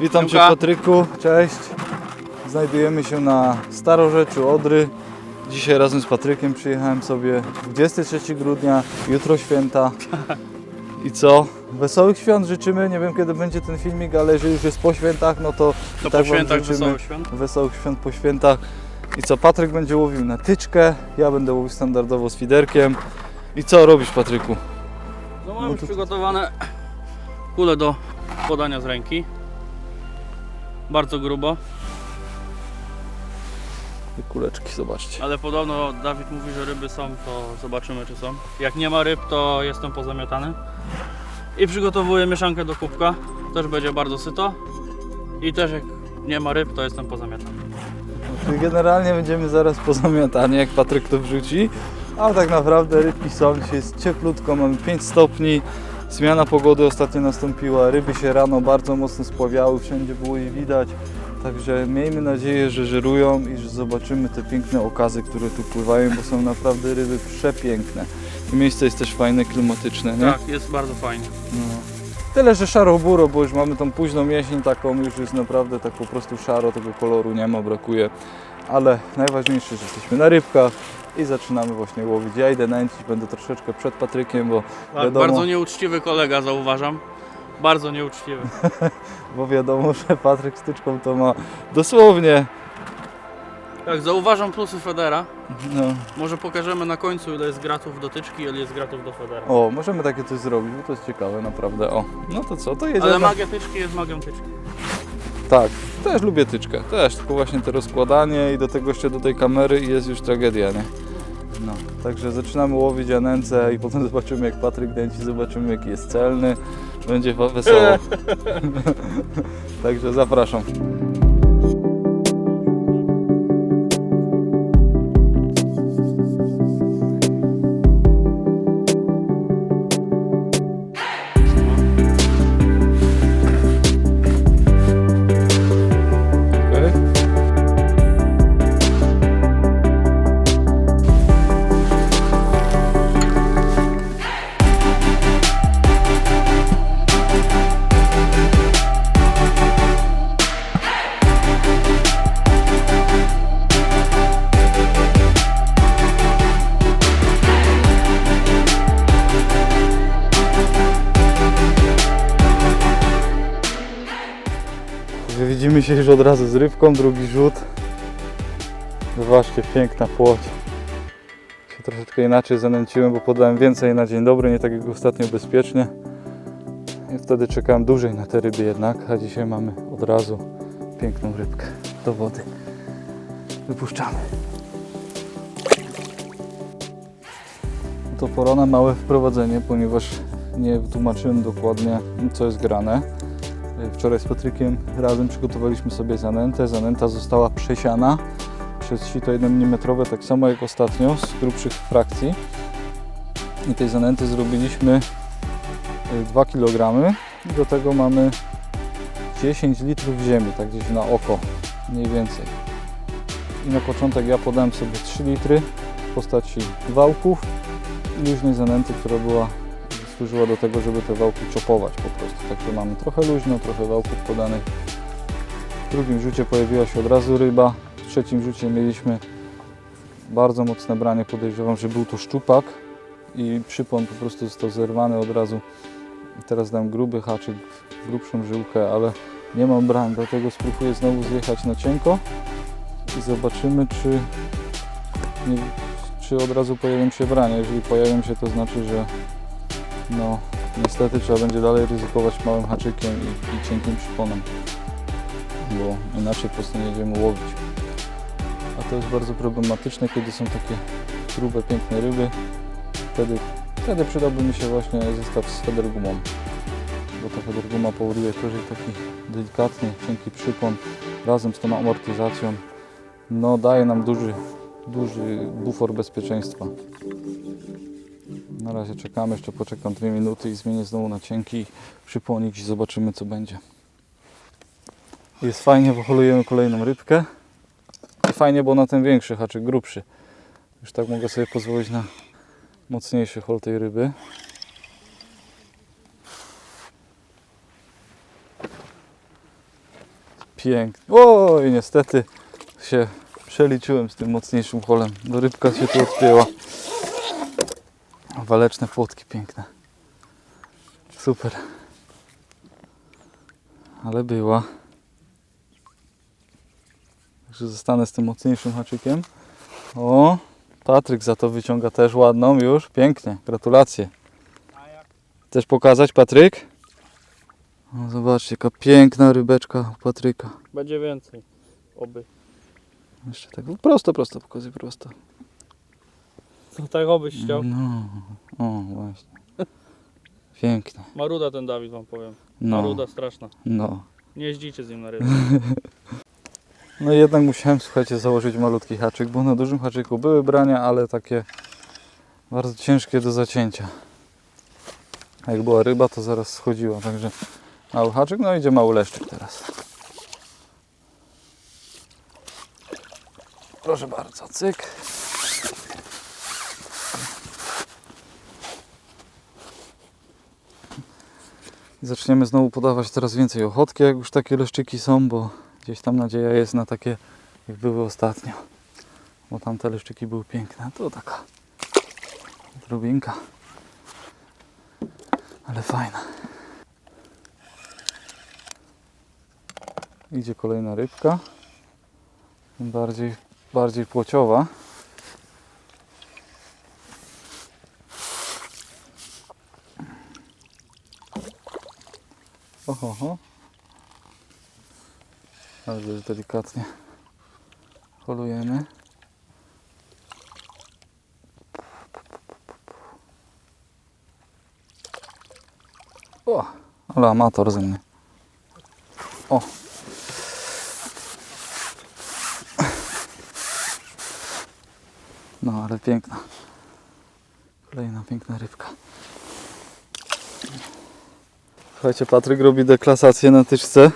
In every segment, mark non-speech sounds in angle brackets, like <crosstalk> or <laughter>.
Witam Cię. Patryku, cześć. Znajdujemy się na Starorzeczu Odry. Dzisiaj razem z Patrykiem przyjechałem sobie 23 grudnia, jutro święta. <laughs> I co? Wesołych świąt życzymy. Nie wiem kiedy będzie ten filmik, ale jeżeli już jest po świętach, no to, To i po wam świętach życzymy wesołych świąt. Wesołych świąt po świętach. I co? Patryk będzie łowił na tyczkę, ja będę łowił standardowo z fiderkiem. I co robisz Patryku? No mam No już to- przygotowane kule do podania z ręki. Bardzo grubo, Te kuleczki, zobaczcie. ale podobno Dawid mówi, że ryby są, to zobaczymy czy są. Jak nie ma ryb, to jestem pozamiatany. I przygotowuję mieszankę do kubka, też będzie bardzo syto. I też jak nie ma ryb, to jestem pozamiatany. Czyli generalnie będziemy zaraz pozamiatani, jak Patryk to wrzuci. A tak naprawdę rybki są, dzisiaj jest cieplutko, mamy 5 stopni. Zmiana pogody ostatnio nastąpiła, ryby się rano bardzo mocno spławiały, wszędzie było je widać. Także miejmy nadzieję, że żerują i że zobaczymy te piękne okazy, które tu pływają, bo są naprawdę ryby przepiękne. I miejsce jest też fajne, klimatyczne, nie? Tak, jest bardzo fajnie. No. Tyle, że szaro-buro, bo już mamy tą późną jesień taką, już jest naprawdę tak po prostu szaro, tego koloru nie ma, brakuje. Ale najważniejsze, że jesteśmy na rybkach i zaczynamy właśnie łowić. Ja idę nęcić, będę troszeczkę przed Patrykiem, bo Tak, wiadomo, bardzo nieuczciwy kolega, zauważam. Bardzo nieuczciwy. <laughs> bo wiadomo, że Patryk z tyczką to ma dosłownie. Tak, zauważam plusy Federa. No. Może pokażemy na końcu ile jest gratów dotyczki, ile jest gratów do Federa. O, możemy takie coś zrobić, bo to jest ciekawe naprawdę. O, no to co, to jedziemy. Ale magia tyczki jest magią tyczki. Tak, też lubię tyczkę, też, tylko właśnie to rozkładanie i do tego jeszcze do tej kamery i jest już tragedia, nie? No, także zaczynamy łowić ja nęcę i potem <laughs> zobaczymy jak Patryk nęci, zobaczymy jaki jest celny, będzie wesoło. <laughs> także zapraszam. Od razu z rybką, drugi rzut. Zobaczcie, piękna płoć. Się troszeczkę inaczej zanęciłem, bo podałem więcej na dzień dobry, nie tak jak ostatnio bezpiecznie. I wtedy czekałem dłużej na te ryby jednak, a dzisiaj mamy od razu piękną rybkę do wody. Wypuszczamy. To pora na małe wprowadzenie, ponieważ nie tłumaczyłem dokładnie co jest grane. Wczoraj z Patrykiem razem przygotowaliśmy sobie zanętę. Zanęta została przesiana przez sito 1 mm, tak samo jak ostatnio, z grubszych frakcji. I tej zanęty zrobiliśmy y, 2 kg. I do tego mamy 10 litrów ziemi, tak gdzieś na oko, mniej więcej. I na początek ja podałem sobie 3 litry w postaci wałków i luźnej zanęty, która była służyła do tego, żeby te wałki czopować po prostu. Także mamy trochę luźno, trochę wałków podanych. W drugim rzucie pojawiła się od razu ryba. W trzecim rzucie mieliśmy bardzo mocne branie. Podejrzewam, że był to szczupak i przypon po prostu został zerwany od razu. Teraz dam gruby haczyk, grubszą żyłkę, ale nie mam brań, dlatego spróbuję znowu zjechać na cienko i zobaczymy, czy, nie, czy od razu pojawią się branie. Jeżeli pojawią się, to znaczy, że no, niestety trzeba będzie dalej ryzykować małym haczykiem i, i cienkim przyponem, bo inaczej po prostu nie będziemy łowić. A to jest bardzo problematyczne, kiedy są takie grube, piękne ryby. Wtedy, wtedy przydałby mi się właśnie zestaw z federgumą, bo ta federguma powoduje to, że taki delikatny, cienki przypon razem z tą amortyzacją no, daje nam duży, duży bufor bezpieczeństwa. Na razie czekamy, jeszcze poczekam dwie minuty i zmienię znowu na cienki przypłonik i zobaczymy co będzie. Jest fajnie, bo holujemy kolejną rybkę. I fajnie, bo na ten większy haczyk, grubszy. Już tak mogę sobie pozwolić na mocniejszy hol tej ryby. Pięknie. Oj, niestety się przeliczyłem z tym mocniejszym holem. Do rybka się tu odpięła. Waleczne płotki piękne. Super. Ale była. Także zostanę z tym mocniejszym haczykiem. O, Patryk za to wyciąga też ładną już. Pięknie. Gratulacje. Chcesz pokazać, Patryk? O, zobaczcie, jaka piękna rybeczka u Patryka. Będzie więcej. Oby. Jeszcze tak prosto, prosto pokazuj, prosto. Co <laughs> tak obyś chciał? No, o właśnie. Pięknie. Maruda ten Dawid wam powiem. No, Maruda straszna. no. Nie jeździcie z nim na rybę. <laughs> No i jednak musiałem, słuchajcie, założyć malutki haczyk, bo na dużym haczyku były brania, ale takie bardzo ciężkie do zacięcia. A jak była ryba, to zaraz schodziła, także mały haczyk, no idzie mały leszczyk teraz. Proszę bardzo, cyk. Zaczniemy znowu podawać teraz więcej ochotki, jak już takie leszczyki są, bo gdzieś tam nadzieja jest na takie, jak były ostatnio. Bo tamte leszczyki były piękne. To taka drobinka. Ale fajna. Idzie kolejna rybka. Bardziej, bardziej płociowa. Oho, oho. Ale już delikatnie holujemy. O, ale amator ze mnie. O. No, ale piękna. Kolejna piękna rybka. Słuchajcie, Patryk robi deklasację na tyczce.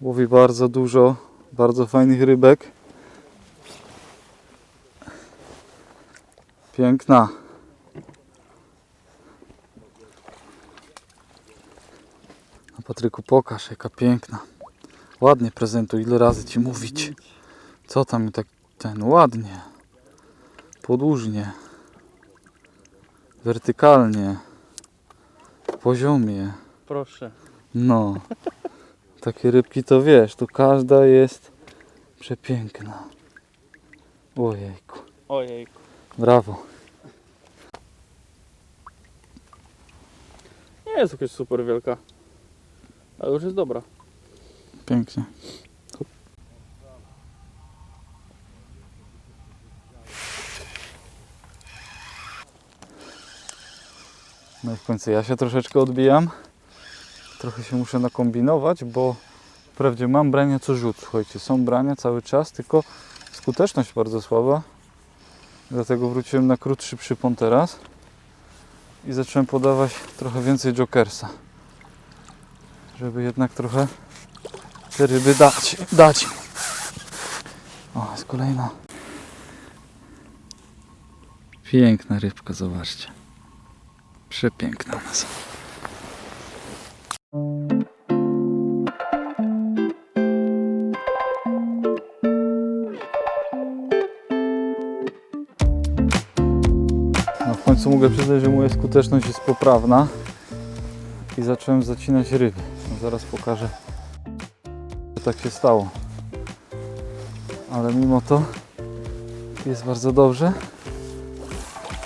Łowi bardzo dużo, bardzo fajnych rybek. Piękna. No Patryku, pokaż, jaka piękna. Ładnie prezentuj, ile razy ci mówić. Co tam tak ten ładnie. Podłużnie. Wertykalnie. Poziomie. Proszę. No. Takie rybki to wiesz, tu każda jest przepiękna. Ojejku. Ojejku. Brawo. Nie jest jakaś super wielka. Ale już jest dobra. Pięknie. No i w końcu ja się troszeczkę odbijam. Trochę się muszę nakombinować, bo wprawdzie mam brania co rzut. Słuchajcie, są brania cały czas, tylko skuteczność bardzo słaba. Dlatego wróciłem na krótszy przypon teraz i zacząłem podawać trochę więcej jokersa. Żeby jednak trochę te ryby dać, dać. O, jest kolejna. Piękna rybka, zobaczcie. Przepiękna ona są. No w końcu mogę przyznać, że moja skuteczność jest poprawna i zacząłem zacinać ryby. No zaraz pokażę, że tak się stało. Ale mimo to jest bardzo dobrze.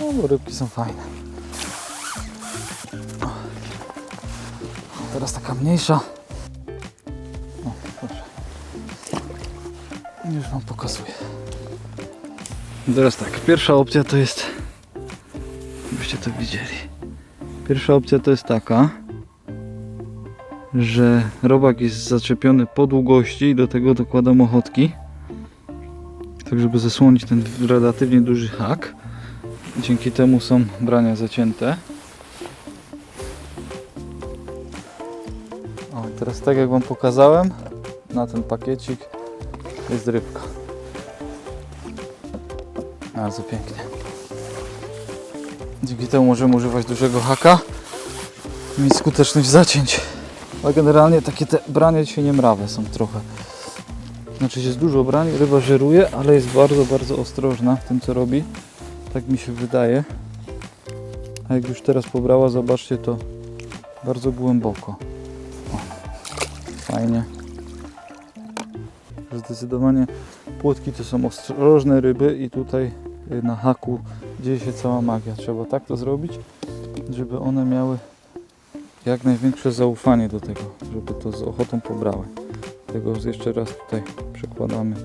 No bo rybki są fajne. Teraz taka mniejsza. O, proszę. Już Wam pokazuję. Teraz tak, pierwsza opcja to jest, byście to widzieli. Pierwsza opcja to jest taka, że robak jest zaczepiony po długości i do tego dokładam ochotki. Tak, żeby zasłonić ten relatywnie duży hak. Dzięki temu są brania zacięte. Teraz tak jak Wam pokazałem, na ten pakiecik jest rybka. Bardzo pięknie. Dzięki temu możemy używać dużego haka i mieć skuteczność zacięć. Ale generalnie takie te branie dzisiaj niemrawe są trochę. Znaczy jest dużo brań, ryba żeruje, ale jest bardzo, bardzo ostrożna w tym co robi. Tak mi się wydaje. A jak już teraz pobrała, zobaczcie to bardzo głęboko. Fajnie. Zdecydowanie płotki to są ostrożne ryby i tutaj y, na haku dzieje się cała magia. Trzeba tak to zrobić, żeby one miały jak największe zaufanie do tego, żeby to z ochotą pobrały. Tego jeszcze raz tutaj przekładamy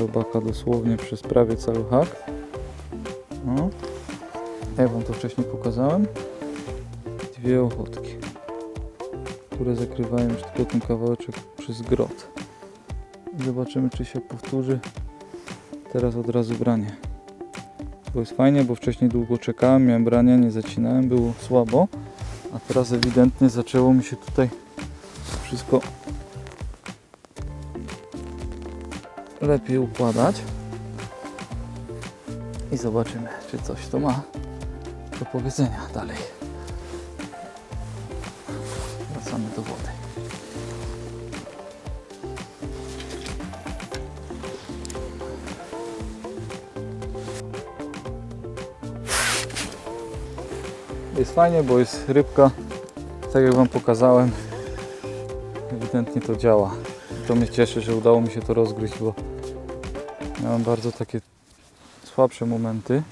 robaka dosłownie przez prawie cały hak. O. Jak Wam to wcześniej pokazałem, dwie ochotki, które zakrywają już tylko ten kawałeczek przez grot. Zobaczymy, czy się powtórzy teraz od razu branie. Bo jest fajnie, bo wcześniej długo czekałem, miałem brania, nie zacinałem, było słabo, a teraz ewidentnie zaczęło mi się tutaj wszystko lepiej układać. I zobaczymy, czy coś to ma do powiedzenia dalej. Jest fajnie, bo jest rybka, tak jak Wam pokazałem. Ewidentnie to działa. To mnie cieszy, że udało mi się to rozgryźć, bo miałem bardzo takie słabsze momenty.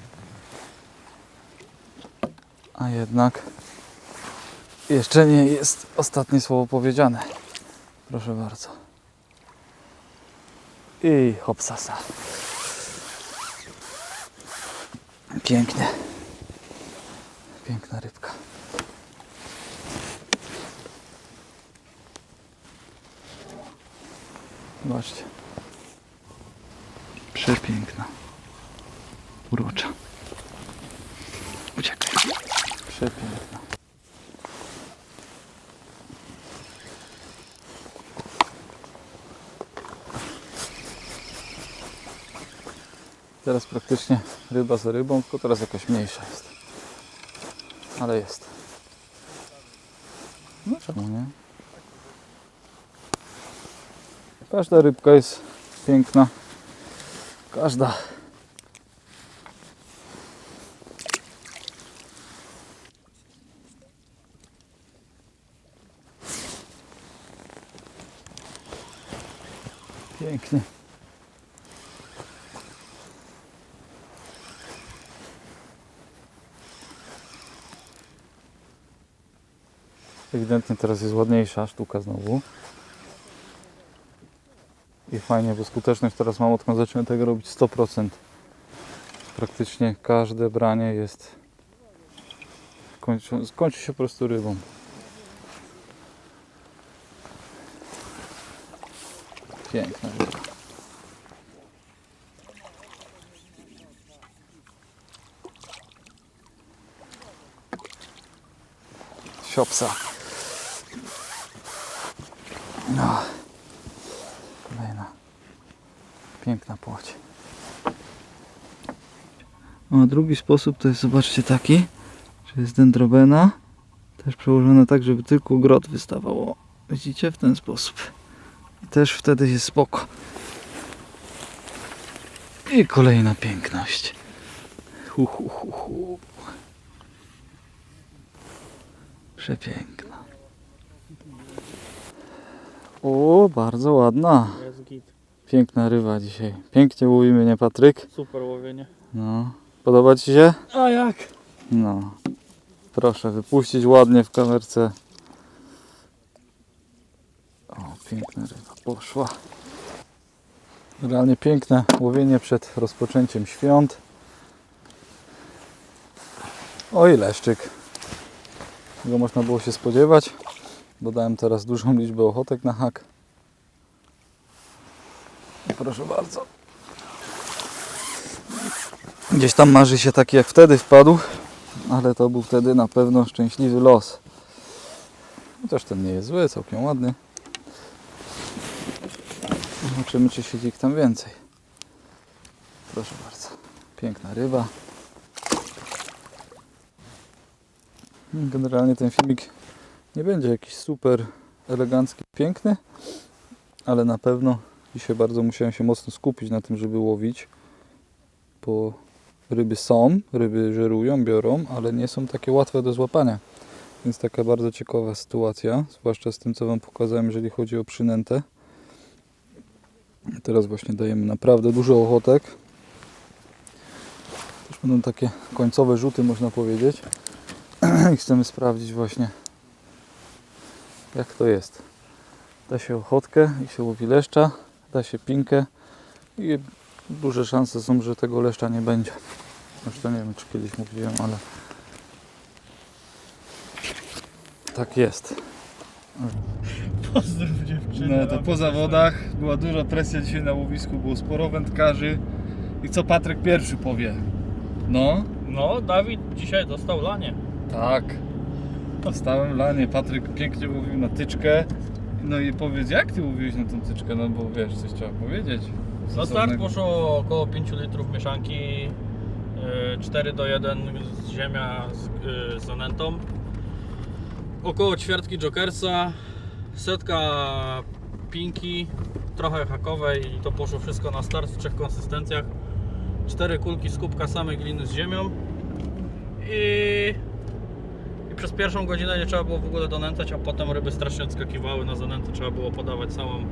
A jednak jeszcze nie jest ostatnie słowo powiedziane. Proszę bardzo. I hopsasa. Pięknie. Piękna rybka. Zobaczcie. Przepiękna. Urocza. Uciekaj. Przepiękna. Teraz praktycznie ryba za rybą, tylko teraz jakaś mniejsza jest. Ale jest. No czemu nie? Każda rybka jest piękna. Każda. Pięknie. Ewidentnie teraz jest ładniejsza sztuka znowu. I fajnie, bo skuteczność teraz mam odkąd zacząłem tego robić 100%. Praktycznie każde branie jest kończy, skończy się po prostu rybą. Piękna ryba. Siopsa. No. Kolejna. Piękna płoć. A drugi sposób to jest, zobaczcie, taki, że jest dendrobena, też przełożona tak, żeby tylko grot wystawało. Widzicie? W ten sposób. I też wtedy jest spoko. I kolejna piękność. Hu, hu, hu, hu. Przepiękna. O, bardzo ładna. Jest git. Piękna ryba dzisiaj. Pięknie łowimy, nie Patryk? Super łowienie. No. Podoba Ci się? A jak? No. Proszę wypuścić ładnie w kamerce. O, piękna ryba poszła. Realnie piękne łowienie przed rozpoczęciem świąt. Oj, leszczyk. Tego można było się spodziewać. Dodałem teraz dużą liczbę ochotek na hak. Proszę bardzo. Gdzieś tam marzy się taki jak wtedy wpadł, ale to był wtedy na pewno szczęśliwy los. Chociaż ten nie jest zły, całkiem ładny. Zobaczymy, czy siedzi ich tam więcej. Proszę bardzo. Piękna ryba. Generalnie ten filmik nie będzie jakiś super elegancki, piękny, ale na pewno dzisiaj bardzo musiałem się mocno skupić na tym, żeby łowić, bo ryby są, ryby żerują, biorą, ale nie są takie łatwe do złapania. Więc taka bardzo ciekawa sytuacja, zwłaszcza z tym, co Wam pokazałem, jeżeli chodzi o przynętę. Teraz właśnie dajemy naprawdę dużo ochotek. Też będą takie końcowe rzuty, można powiedzieć. <clears throat> I chcemy sprawdzić właśnie, jak to jest. Da się ochotkę i się łowi leszcza, da się pinkę i duże szanse są, że tego leszcza nie będzie. Zresztą nie wiem, czy kiedyś mówiłem, ale tak jest. Pozdrów dziewczynę. No to po zawodach była duża presja dzisiaj na łowisku, było sporo wędkarzy. I co Patryk pierwszy powie? No, No, Dawid dzisiaj dostał lanie. tak. Dostałem lanie. Patryk pięknie łowił na tyczkę. No i powiedz, jak ty łowiłeś na tą tyczkę? No bo wiesz, coś trzeba powiedzieć. Na start Sensownego. poszło około 5 litrów mieszanki y, 4 do 1 z ziemia z, y, z zanętą. Około ćwiartki Jokersa, setka pinki, trochę hakowej i to poszło wszystko na start w trzech konsystencjach. Cztery kulki z kubka samej gliny z ziemią i przez pierwszą godzinę nie trzeba było w ogóle donęcać, a potem ryby strasznie odskakiwały na zanętę, trzeba było podawać całą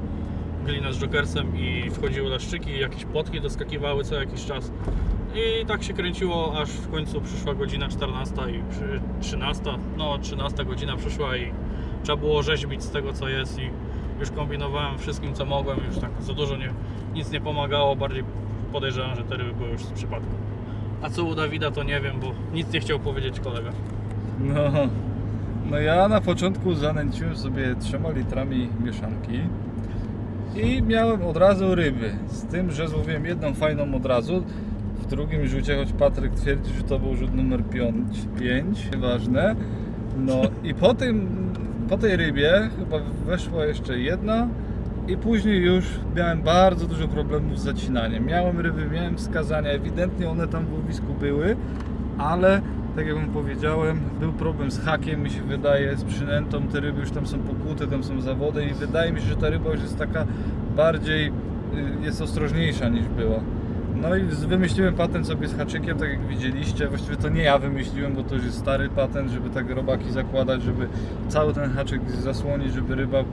glinę z jokersem i wchodziły leszczyki, jakieś płotki doskakiwały co jakiś czas. I tak się kręciło, aż w końcu przyszła godzina 14 i przy 13, no 13 godzina przyszła i trzeba było rzeźbić z tego co jest i już kombinowałem wszystkim co mogłem, już tak za dużo nie, nic nie pomagało, bardziej podejrzewam, że te ryby były już z przypadku. A co u Dawida to nie wiem, bo nic nie chciał powiedzieć kolega. No, no ja na początku zanęciłem sobie trzema litrami mieszanki i miałem od razu ryby. Z tym, że złowiłem jedną fajną od razu. W drugim rzucie, choć Patryk twierdzi, że to był rzut numer 5, nieważne. No i po tym, po tej rybie chyba weszła jeszcze jedna i później już miałem bardzo dużo problemów z zacinaniem. Miałem ryby, miałem wskazania, ewidentnie one tam w łowisku były, ale tak jak wam powiedziałem, był problem z hakiem, mi się wydaje, z przynętą, te ryby już tam są pokute, tam są zawody i wydaje mi się, że ta ryba już jest taka bardziej, y, jest ostrożniejsza niż była. No i wymyśliłem patent sobie z haczykiem, tak jak widzieliście, właściwie to nie ja wymyśliłem, bo to już jest stary patent, żeby tak robaki zakładać, żeby cały ten haczyk zasłonić, żeby ryba,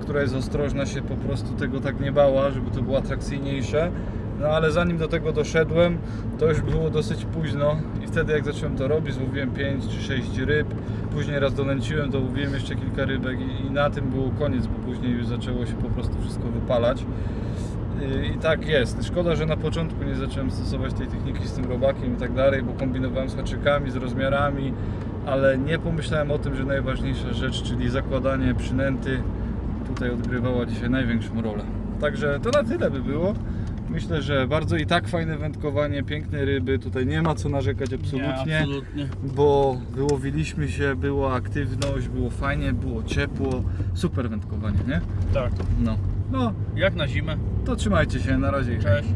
która jest ostrożna się po prostu tego tak nie bała, żeby to było atrakcyjniejsze. No ale zanim do tego doszedłem, to już było dosyć późno i wtedy jak zacząłem to robić, złowiłem 5 czy 6 ryb, później raz donęciłem, to łowiłem jeszcze kilka rybek i, i na tym było koniec, bo później już zaczęło się po prostu wszystko wypalać. I- I tak jest. Szkoda, że na początku nie zacząłem stosować tej techniki z tym robakiem i tak dalej, bo kombinowałem z haczykami, z rozmiarami, ale nie pomyślałem o tym, że najważniejsza rzecz, czyli zakładanie przynęty, tutaj odgrywała dzisiaj największą rolę. Także to na tyle by było. Myślę, że bardzo i tak fajne wędkowanie, piękne ryby, tutaj nie ma co narzekać absolutnie, Nie, absolutnie. bo wyłowiliśmy się, była aktywność, było fajnie, było ciepło, super wędkowanie, nie? Tak. No. No, Jak na zimę. to trzymajcie się, na razie. Cześć.